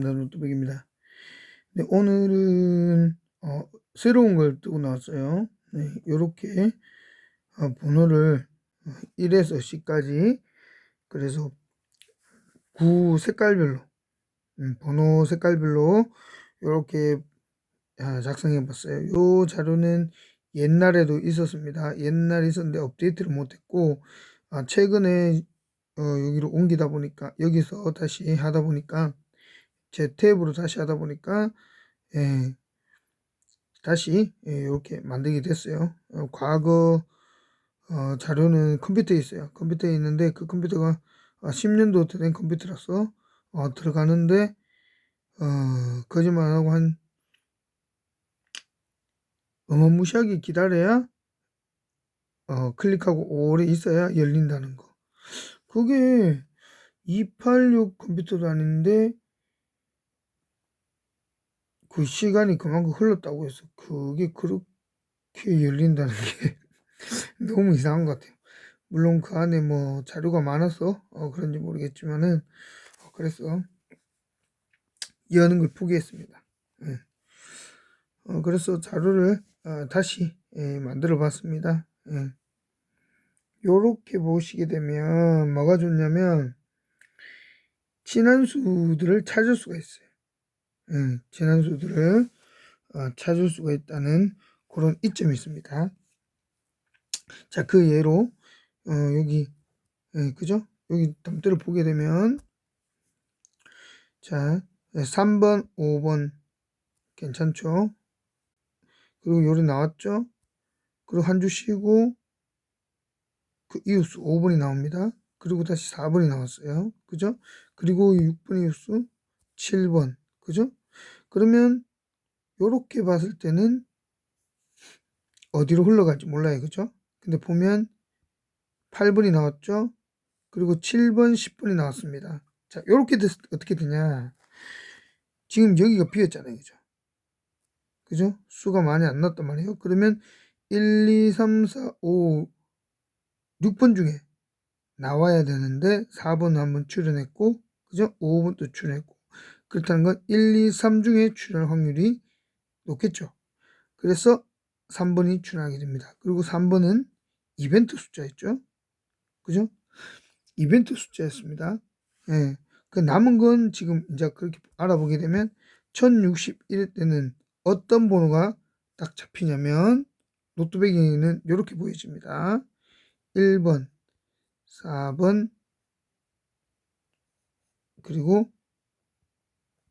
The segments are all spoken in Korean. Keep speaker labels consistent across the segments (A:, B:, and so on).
A: 노트북입니다. 네, 오늘은 어, 새로운 걸 뜨고 나왔어요. 네, 이렇게 어, 번호를 1에서 10까지 그래서 구 색깔별로 음, 번호 색깔별로 이렇게 아, 작성해 봤어요. 이 자료는 옛날에도 있었습니다. 옛날에 있었는데 업데이트를 못했고 아, 최근에 어, 여기로 옮기다 보니까 여기서 다시 하다 보니까 제 탭으로 다시 하다 보니까 예, 다시 예, 이렇게 만들게 됐어요. 어, 과거 어, 자료는 컴퓨터에 있어요. 컴퓨터에 있는데 그 컴퓨터가 10년도 된 컴퓨터라서 어, 들어가는데 어, 거짓말하고 한 어마무시하게 기다려야 어, 클릭하고 오래 있어야 열린다는 거. 그게 286 컴퓨터도 아닌데 그 시간이 그만큼 흘렀다고 해서 그게 그렇게 열린다는 게 너무 이상한 것 같아요. 물론 그 안에 뭐 자료가 많아서 어 그런지 모르겠지만은 어 그래서 여는 걸 포기했습니다. 예. 어 그래서 자료를 어 다시 예 만들어 봤습니다. 예. 요렇게 보시게 되면 뭐가 좋냐면 친한 수들을 찾을 수가 있어요. 음, 진한수들을 어, 찾을 수가 있다는 그런 이점이 있습니다. 자, 그 예로 어, 여기 예, 그죠? 여기 담대를 보게 되면 자, 3번, 5번 괜찮죠? 그리고 요리 나왔죠? 그리고 한 주 쉬고 그 이웃수 5번이 나옵니다. 그리고 다시 4번이 나왔어요. 그죠? 그리고 6번 이웃수 7번. 그죠? 그러면 요렇게 봤을 때는 어디로 흘러갈지 몰라요. 그죠? 근데 보면 8번이 나왔죠? 그리고 7번, 10번이 나왔습니다. 자, 요렇게 됐, 어떻게 되냐. 지금 여기가 비었잖아요. 그죠? 그죠? 수가 많이 안 났단 말이에요. 그러면 1, 2, 3, 4, 5, 6번 중에 나와야 되는데 4번 한번 출연했고, 그죠? 5번도 출연했고. 그렇다는 건 1, 2, 3 중에 출연할 확률이 높겠죠. 그래서 3번이 출연하게 됩니다. 그리고 3번은 이벤트 숫자였죠. 그죠? 이벤트 숫자였습니다. 예. 그 남은 건 지금 이제 그렇게 알아보게 되면 1061일 때는 어떤 번호가 딱 잡히냐면 노트백에는 이렇게 보여집니다. 1번, 4번, 그리고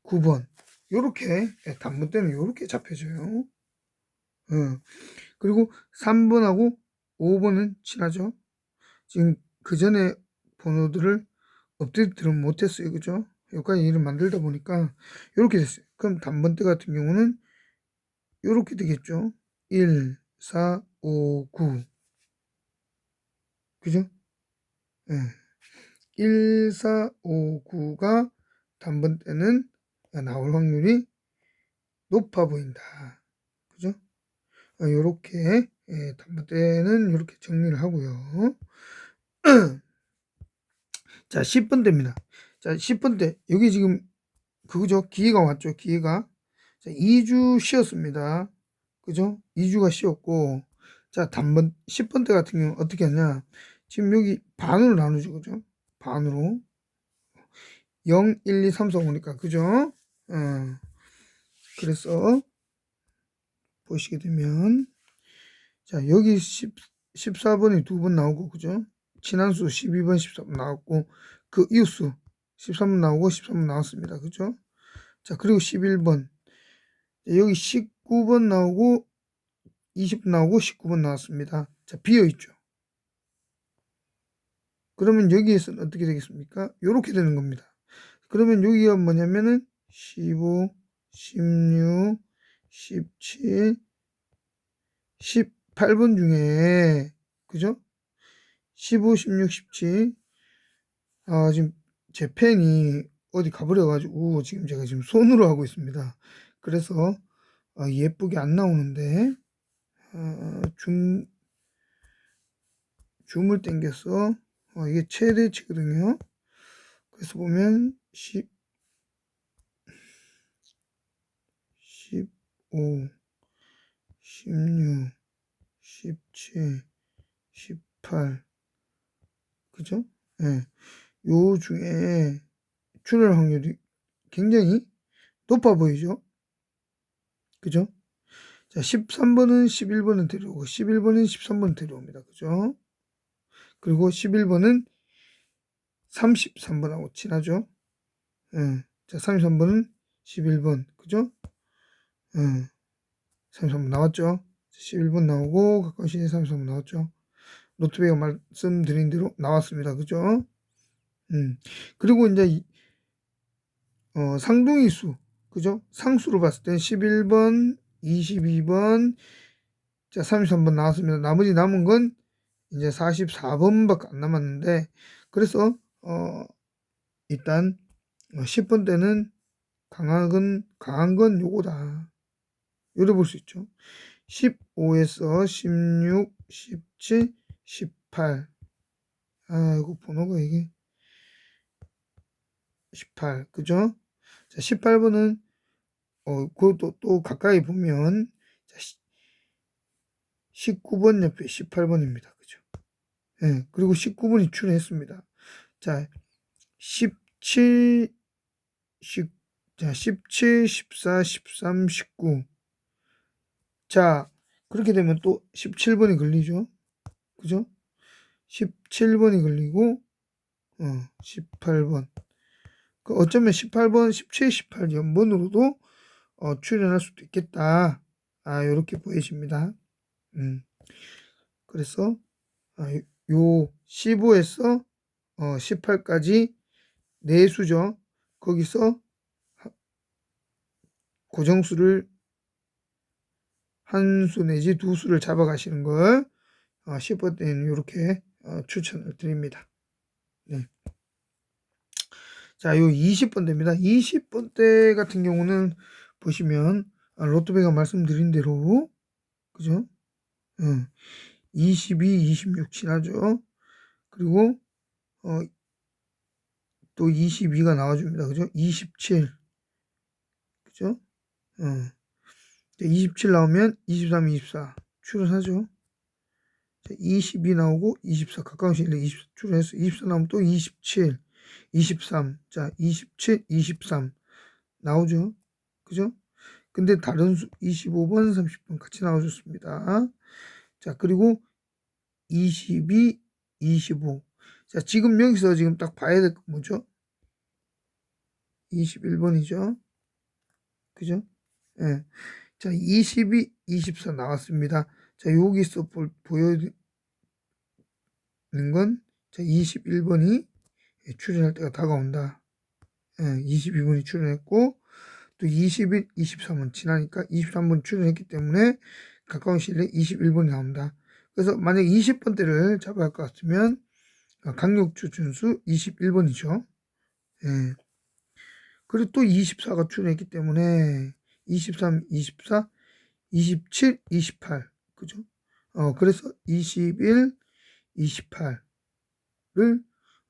A: 9번 요렇게 예, 단문 때는 요렇게 잡혀져요. 어. 그리고 3번하고 5번은 친하죠. 지금 그 전에 번호들을 업데이트를 못했어요. 그죠? 여기까지 일을 만들다 보니까 이렇게 됐어요. 그럼 단번대 같은 경우는 이렇게 되겠죠. 1, 4, 5, 9. 그죠? 예. 1, 4, 5, 9가 단번대는 나올 확률이 높아 보인다. 그죠? 이렇게 어, 예, 단번대는 이렇게 정리를 하고요. 자, 10번대입니다. 자, 10번대. 여기 지금 그거죠? 기회가 왔죠. 기회가. 자, 2주 쉬었습니다. 그죠? 2주가 쉬었고 자, 단번 10번대 같은 경우 어떻게 하냐? 지금 여기 반으로 나누죠. 그죠? 반으로. 0, 1, 2, 3, 4 오니까 그죠? 어, 그래서 보시게 되면 자 여기 10, 14번이 두 번 나오고 그죠? 친한수 12번 13번 나왔고 그 이웃수 13번 나오고 13번 나왔습니다. 그죠? 자 그리고 11번 여기 19번 나오고 20번 나오고 19번 나왔습니다. 자 비어 있죠. 그러면 여기에서는 어떻게 되겠습니까? 이렇게 되는 겁니다. 그러면 여기가 뭐냐면은 15, 16, 17, 18번 중에 그죠? 15, 16, 17. 아, 지금 제 펜이 어디 가버려가지고 지금 제가 지금 손으로 하고 있습니다. 그래서 아, 예쁘게 안 나오는데 아, 줌 줌을 당겨서 아, 이게 최대치거든요. 그래서 보면 10 15, 16, 17, 18. 그죠? 예. 요 중에 출혈 확률이 굉장히 높아 보이죠? 그죠? 자, 13번은 11번은 데려오고, 11번은 13번은 데려옵니다. 그죠? 그리고 11번은 33번하고 친하죠? 예. 자, 33번은 11번. 그죠? 예. 33번 나왔죠? 11번 나오고, 가까운 시에 33번 나왔죠? 노트북에 말씀드린 대로 나왔습니다. 그죠? 음. 그리고 이제, 이- 어, 상동의 수. 그죠? 상수로 봤을 때 11번, 22번, 자, 33번 나왔습니다. 나머지 남은 건 이제 44번밖에 안 남았는데, 그래서, 어, 일단, 10번 때는 강한 건, 강한 건 요거다. 요래 볼 수 있죠. 15에서 16, 17, 18. 아, 이거 번호가 이게 18. 그죠? 자, 18번은 어, 그것도 또 가까이 보면 자, 19번 옆에 18번입니다. 그죠? 예. 그리고 19번이 출연했습니다. 자, 17 10, 자, 17, 14, 13, 19. 자, 그렇게 되면 또 17번이 걸리죠. 그죠? 17번이 걸리고, 어, 18번. 그 어쩌면 18번, 17, 18 연번으로도 어, 출연할 수도 있겠다. 아, 요렇게 보여집니다. 음. 그래서, 아, 요- 요 15에서 어, 18까지 네 수죠. 거기서 하- 고정수를 한 수 내지 두 수를 잡아가시는 걸 어, 10번 때는 이렇게 어, 추천을 드립니다. 네. 자, 요 20번 대입니다. 20번 대 같은 경우는 보시면 아, 로또배가 말씀드린 대로 그죠? 어, 22, 26 지나죠. 그리고 어, 또 22가 나와줍니다. 그죠? 27 그죠? 어. 27 나오면 23, 24 출연하죠. 22 나오고 24 가까운 시일 내에 24 출연해서 24 나오면 또 27, 23. 자, 27, 23 나오죠. 그죠? 근데 다른 수 25번, 30번 같이 나와줬습니다. 자, 그리고 22, 25. 자, 지금 여기서 지금 딱 봐야 될 건 뭐죠? 21번이죠. 그죠? 예. 자, 22, 24 나왔습니다. 자, 여기서 볼, 보여드리는 건, 자, 21번이 출연할 때가 다가온다. 예, 22번이 출연했고, 또 21, 23은 지나니까 23번 출연했기 때문에 가까운 시일 내에 21번이 나온다. 그래서 만약 20번 대를 잡아야 할 것 같으면, 어, 강력주 준수 21번이죠. 예. 그리고 또 24가 출연했기 때문에 23, 24, 27, 28. 그죠? 어, 그래서 21, 28를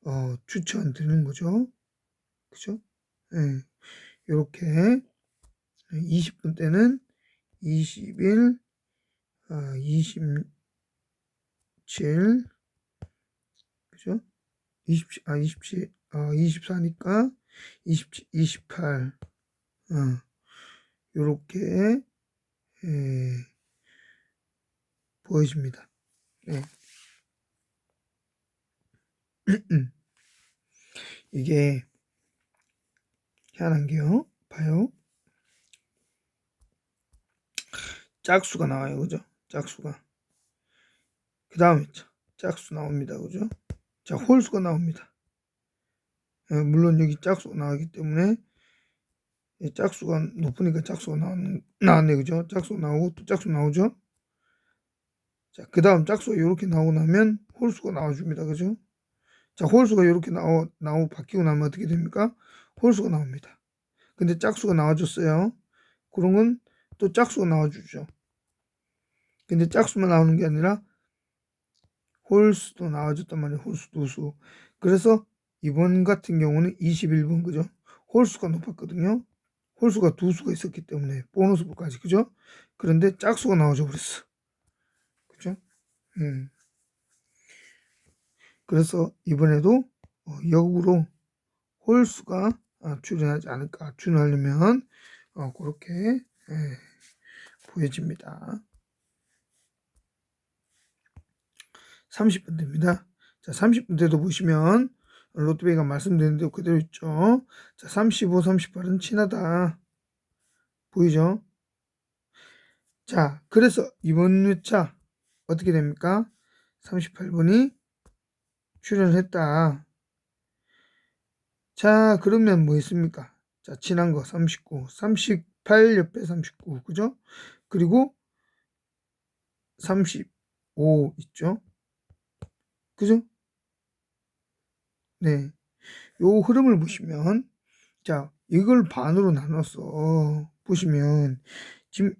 A: 어, 추천드리는 거죠. 그죠? 예. 요렇게 20분 때는 21, 어, 27, 그죠? 20, 아, 27, 어, 24니까 27, 28, 어, 요렇게, 예, 보여집니다. 네. 이게 희한한 게요. 봐요. 짝수가 나와요. 그죠? 짝수가. 그 다음에 짝수 나옵니다. 그죠? 자, 홀수가 나옵니다. 예, 물론 여기 짝수가 나오기 때문에 이 짝수가 높으니까 짝수가 나왔는, 나왔네. 그죠? 짝수 나오고 또 짝수 나오죠? 자, 그 다음 짝수가 이렇게 나오고 나면 홀수가 나와줍니다. 그죠? 자, 홀수가 이렇게 나오, 나오, 바뀌고 나면 어떻게 됩니까? 홀수가 나옵니다. 근데 짝수가 나와줬어요. 건또 짝수가 나와주죠. 근데 짝수만 나오는 게 아니라 홀수도 나와줬단 말이에요. 홀수, 도수. 그래서 이번 같은 경우는 21번, 그죠? 홀수가 높았거든요. 홀수가 두 수가 있었기 때문에 보너스부까지 그죠? 그런데 짝수가 나와줘 버렸어. 그죠? 음. 그래서 이번에도 어, 역으로 홀수가 아, 출연하지 않을까 출연하려면 어, 그렇게 예, 보여집니다. 30분 됩니다. 자, 30분 때도 보시면 로또베이가 말씀드린 대로 그대로 있죠. 자, 35, 38은 친하다. 보이죠? 자, 그래서 이번 회차 어떻게 됩니까? 38분이 출연했다. 자, 그러면 뭐 있습니까? 자, 친한 거 39, 38 옆에 39, 그죠? 그리고 35 있죠? 그죠? 네. 요 흐름을 보시면, 자, 이걸 반으로 나눠서 보시면, 지금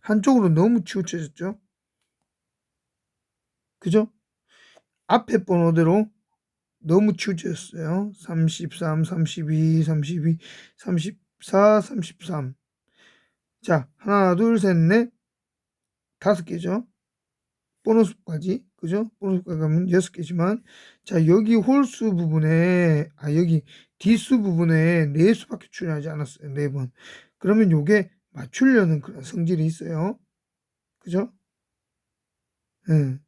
A: 한쪽으로 너무 치우쳐졌죠? 그죠? 앞에 번호대로 너무 치우쳐졌어요. 33, 32, 32, 34, 33. 자, 하나, 둘, 셋, 넷, 다섯 개죠. 보너스까지, 그죠? 보너스까지 가면 여섯 개지만, 자, 여기 홀수 부분에, 아, 여기 뒷수 부분에 네 수밖에 출연하지 않았어요. 네 번. 그러면 요게 맞추려는 그런 성질이 있어요. 그죠? 예.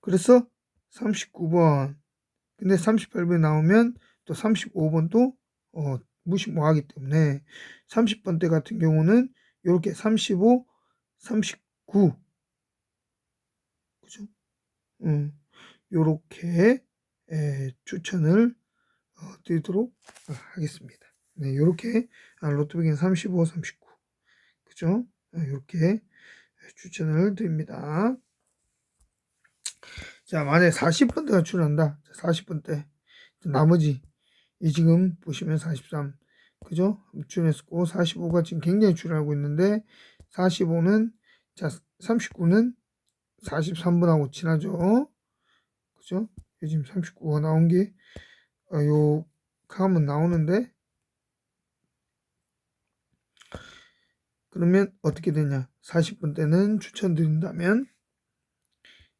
A: 그래서 39번. 근데 38번이 나오면 또 35번도 어, 무시 뭐 하기 때문에 30번대 같은 경우는 이렇게 35, 39 그죠? 음, 요렇게 에, 추천을 어, 드리도록 하겠습니다. 네, 요렇게 아, 로또백은 35, 39 그죠? 이렇게 추천을 드립니다. 자, 만약에 40번대가 출연한다. 40번대. 나머지, 이 지금 보시면 43. 그죠? 출연했고, 45가 지금 굉장히 출연하고 있는데, 45는, 자, 39는 43번하고 친하죠? 그죠? 지금 39가 나온 게, 어, 요, 하면 나오는데, 그러면 어떻게 되냐? 40번 때는 추천드린다면,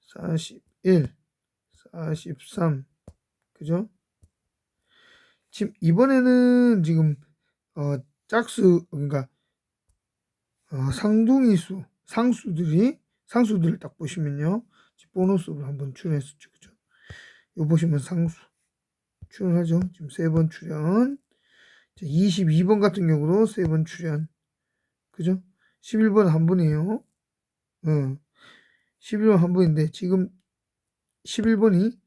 A: 40, 1, 43, 그죠? 지금 이번에는 지금 어, 짝수 그러니까 어, 상둥이 수 상수들이 상수들을 딱 보시면요 보너스로 한번 출연했었죠 그죠 요 보시면 상수 출연하죠 지금 세 번 출연 22번 같은 경우도 세 번 출연 그죠 11번 한 분이에요 어. 11번 한 분인데 지금 11번이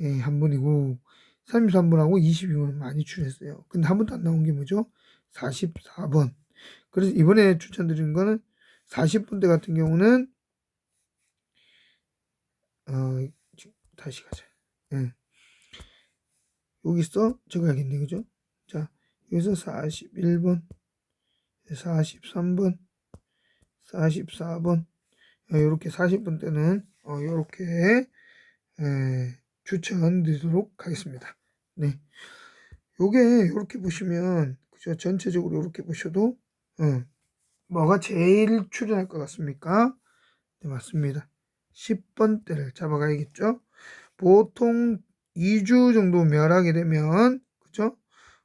A: 예, 한 번이고 33번하고 22번은 많이 출했어요. 근데 한 번도 안 나온 게 뭐죠? 44번. 그래서 이번에 추천드리는 거는 40번대 같은 경우는 어, 다시 가자. 예. 여기서 적어야겠네. 그죠? 자, 여기서 41번, 43번, 44번, 이렇게 40번 때는 어, 이렇게 에, 추천드리도록 하겠습니다. 네. 요게 이렇게 보시면 그죠? 전체적으로 이렇게 보셔도 어, 뭐가 제일 출연할 것 같습니까? 네, 맞습니다. 10번대를 잡아가야겠죠? 보통 2주 정도 멸하게 되면 그죠?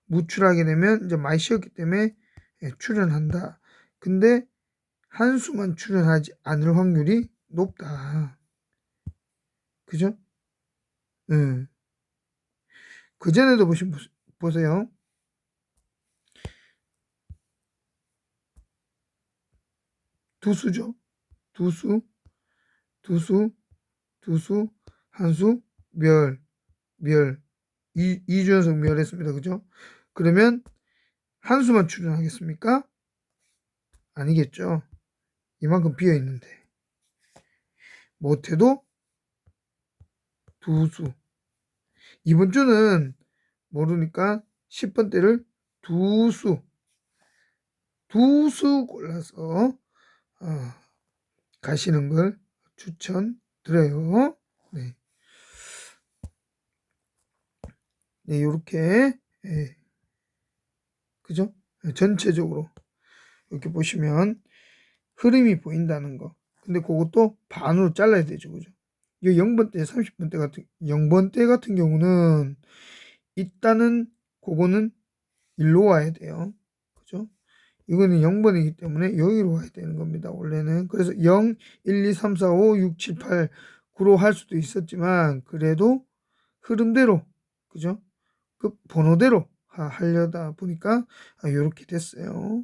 A: 무출하게 되면 이제 많이 쉬었기 때문에 예, 출연한다. 근데 한 수만 출연하지 않을 확률이 높다. 그죠? 음. 그 전에도 보시, 보세요. 두 수죠. 두 수, 두 수, 두 수, 한 수, 멸, 멸. 이, 2주 연속 멸했습니다. 그죠? 그러면 한 수만 출연하겠습니까? 아니겠죠. 이만큼 비어 있는데. 못해도 두 수. 이번 주는 모르니까 10번대를 두 수, 두 수 골라서 어, 가시는 걸 추천드려요. 네. 네, 요렇게, 예. 그죠? 전체적으로 이렇게 보시면 흐름이 보인다는 거. 근데 그것도 반으로 잘라야 되죠. 그죠? 이 0번대, 30번대 같은, 0번대 같은 경우는 일단은 그거는 일로 와야 돼요. 이거는 0번이기 때문에 여기로 와야 되는 겁니다. 원래는. 그래서 0, 1, 2, 3, 4, 5, 6, 7, 8, 9로 할 수도 있었지만 그래도 흐름대로 그죠? 그 번호대로 하- 하려다 보니까 이렇게 됐어요.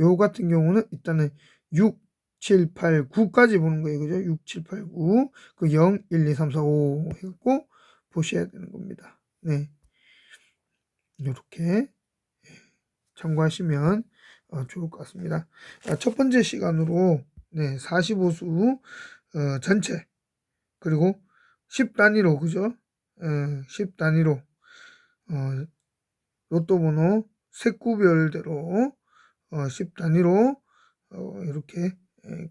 A: 요 같은 경우는 일단은 6, 7, 8, 9까지 보는 거예요. 그죠? 6, 7, 8, 9. 그 0, 1, 2, 3, 4, 5 해갖고 보셔야 되는 겁니다. 네. 이렇게 참고하시면 어, 좋을 것 같습니다. 아, 첫 번째 시간으로 네, 45수 어, 전체 그리고 10 단위로 그죠? 어, 10 단위로 어, 로또 번호 색구별대로 어, 10 단위로 어, 이렇게 에,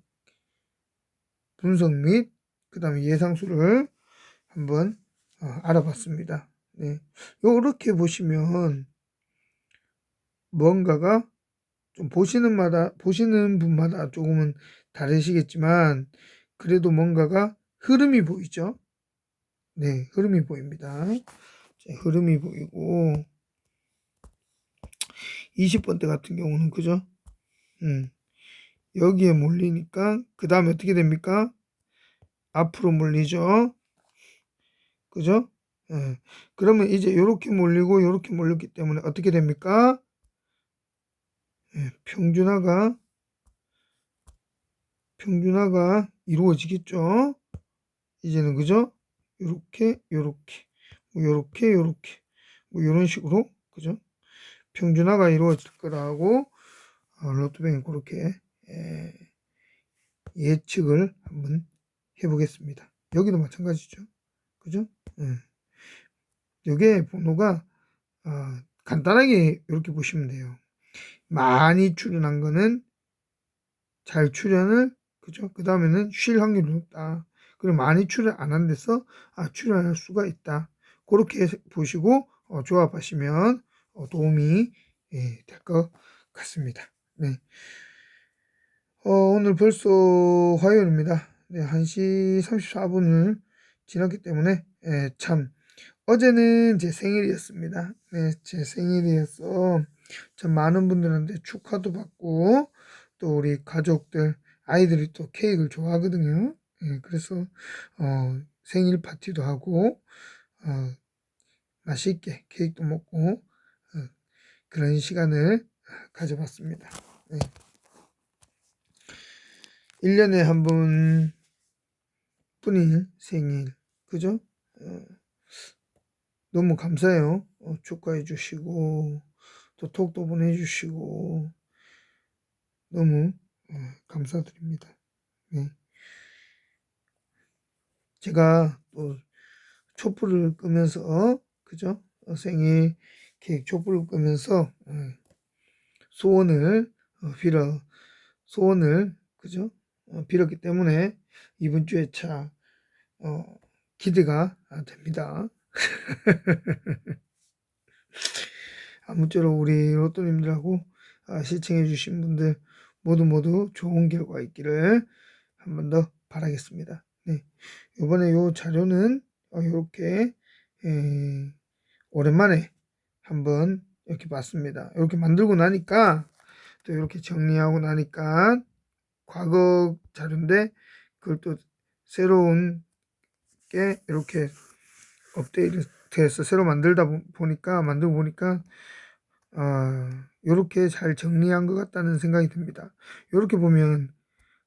A: 분석 및 그 다음에 예상수를 한번 어, 알아봤습니다. 네. 요렇게 보시면 뭔가가 좀 보시는 마다 보시는 분마다 조금은 다르시겠지만 그래도 뭔가가 흐름이 보이죠. 네, 흐름이 보입니다. 자, 흐름이 보이고 20번대 같은 경우는 그죠? 음. 여기에 몰리니까 그 다음에 어떻게 됩니까? 앞으로 몰리죠. 그죠? 예. 그러면 이제 이렇게 몰리고 이렇게 몰렸기 때문에 어떻게 됩니까? 예, 평준화가 평준화가 이루어지겠죠. 이제는 그죠? 요렇게 요렇게 뭐 요렇게 요렇게 뭐 요런 식으로 그죠? 평준화가 이루어질 거라고 어, 로또뱅이 그렇게 예, 예측을 한번 해보겠습니다. 여기도 마찬가지죠. 그죠? 예. 요게 번호가 어, 간단하게 이렇게 보시면 돼요. 많이 출연한 거는 잘 출연을 그죠? 그 다음에는 쉴 확률이 높다. 그리고 많이 출연 안 한 데서 아, 출연할 수가 있다. 그렇게 보시고 어, 조합하시면 어, 도움이 예, 될것 같습니다. 네. 어, 오늘 벌써 화요일입니다. 네, 1시 34분을 지났기 때문에 예, 참 어제는 제 생일이었습니다. 네, 제 생일이어서 참 많은 분들한테 축하도 받고 또 우리 가족들 아이들이 또 케이크를 좋아하거든요. 예, 그래서 어, 생일 파티도 하고 어, 맛있게 케이크도 먹고 어, 그런 시간을 가져봤습니다. 네. 1년에 한 번 뿐인 생일, 그죠? 어, 너무 감사해요. 어, 축하해 주시고, 또 톡도 보내주시고, 너무 어, 감사드립니다. 네. 제가 또 촛불을 끄면서, 그죠? 어, 생일 케이크 촛불을 끄면서 어, 소원을 어, 빌어, 소원을, 그죠? 어, 빌었기 때문에 이번 주에 차 어, 기대가 됩니다. 아무쪼록 우리 로또님들하고 아, 시청해 주신 분들 모두 모두 좋은 결과 있기를 한 번 더 바라겠습니다. 네. 이번에 요 자료는 어, 이렇게 에, 오랜만에 한번 이렇게 봤습니다. 이렇게 만들고 나니까 또 이렇게 정리하고 나니까 과거 자료인데 그걸 또 새로운 게 이렇게 업데이트 해서 새로 만들다 보니까 만들고 보니까 어, 이렇게 잘 정리한 것 같다는 생각이 듭니다. 이렇게 보면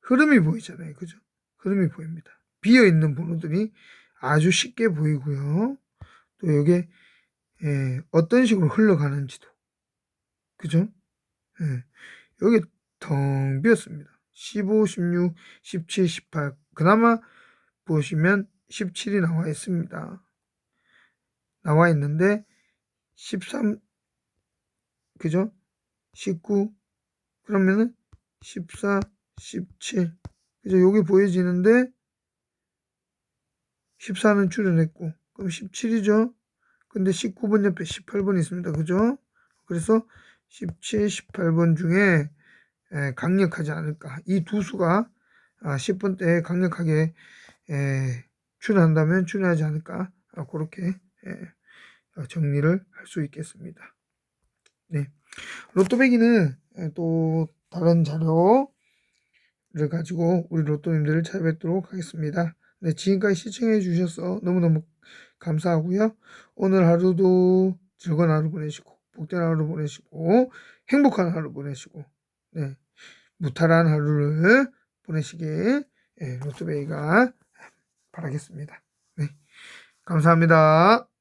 A: 흐름이 보이잖아요, 그죠? 흐름이 보입니다. 비어 있는 번호들이 아주 쉽게 보이고요. 또 이게 예, 어떤 식으로 흘러가는지도 그죠? 예, 여기 텅 비었습니다. 15, 16, 17, 18 그나마 보시면 17이 나와 있습니다. 나와 있는데 13 그죠? 19 그러면은 14, 17 그죠? 여기 보여지는데 14는 출연했고 그럼 17이죠? 근데 19번 옆에 18번 있습니다. 그죠? 그래서 17, 18번 중에 에, 강력하지 않을까. 이 두 수가 아, 10번 때 강력하게 에, 출연한다면 출연하지 않을까. 아, 그렇게 정리를 할 수 있겠습니다. 네. 로또배기는 에, 또 다른 자료를 가지고 우리 로또님들을 찾아뵙도록 하겠습니다. 네, 지금까지 시청해 주셔서 너무너무 감사하고요. 오늘 하루도 즐거운 하루 보내시고 복된 하루 보내시고 행복한 하루 보내시고 네, 무탈한 하루를 보내시길 예, 로또베이가 바라겠습니다. 네, 감사합니다.